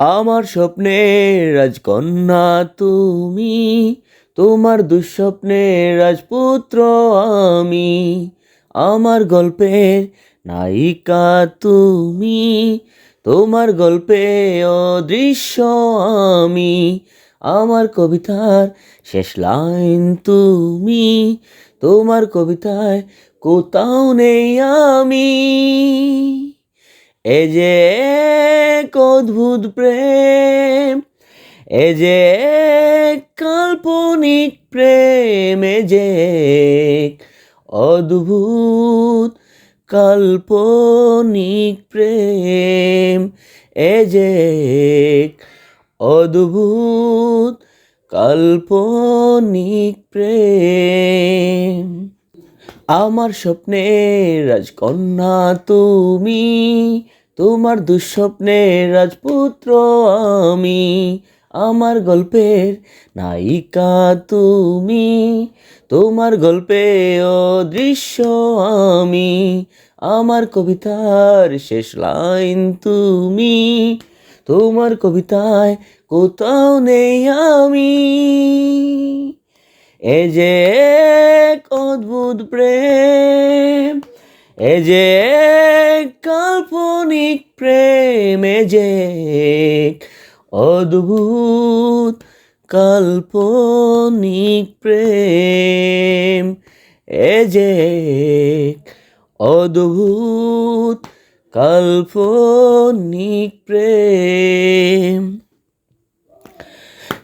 আমার স্বপ্নের রাজকন্যা তুমি, তোমার দুঃস্বপ্নের রাজপুত্র আমি, আমার গল্পের নায়িকা তুমি, তোমার গল্পে অদৃশ্য আমি, আমার কবিতার শেষ লাইন তুমি, তোমার কবিতায় কোথাও নেই আমি। এ যে এক অদ্ভুত প্রেম, এ যে কাল্পনিক প্রেম, এ যে অদ্ভুত কাল্পনিক প্রেম, এ যে অদ্ভুত কাল্পনিক প্রেম। আমার স্বপ্নের রাজকন্যা তুমি, তোমার দুঃস্বপ্নের রাজপুত্র আমি, আমার গল্পের নায়িকা তুমি, তোমার গল্পে অদৃশ্য আমি, আমার কবিতার শেষ লাইন তুমি, তোমার কবিতায় কোথাও নেই আমি। এ যে এক অদ্ভুত প্রেম। এ যে কাল্পনিক প্রেম, এ যে অদ্ভুত কাল্পনিক প্রেম। এ যে অদ্ভুত কাল্পনিক প্রেম।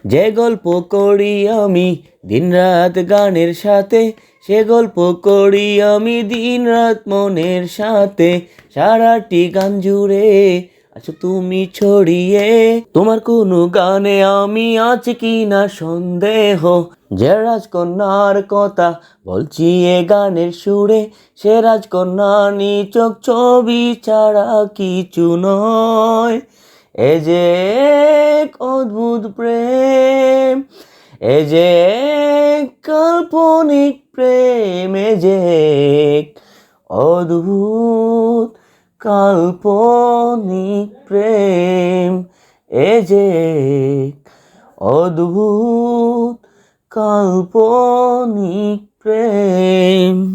যে গল্প করি আমি, দিনরাত গানের সাথে। সে গল্প করি আমি দিনরাত মনের সাথে। সারাটি গান জুড়ে আছো তুমি ছড়িয়ে। তোমার কোনো গানে আমি আছি কি না সন্দেহ। যে রাজকন্যার কথা বলছি এ গানের সুরে, সে রাজকন্যা নিচক ছবি ছাড়া কিছু নয়। এ যে এক অদ্ভুত প্রেম, এ যে কাল্পনিক প্রেম, এ যে অদ্ভুত কাল্পনিক প্রেম, এ যে অদ্ভুত কাল্পনিক প্রেম।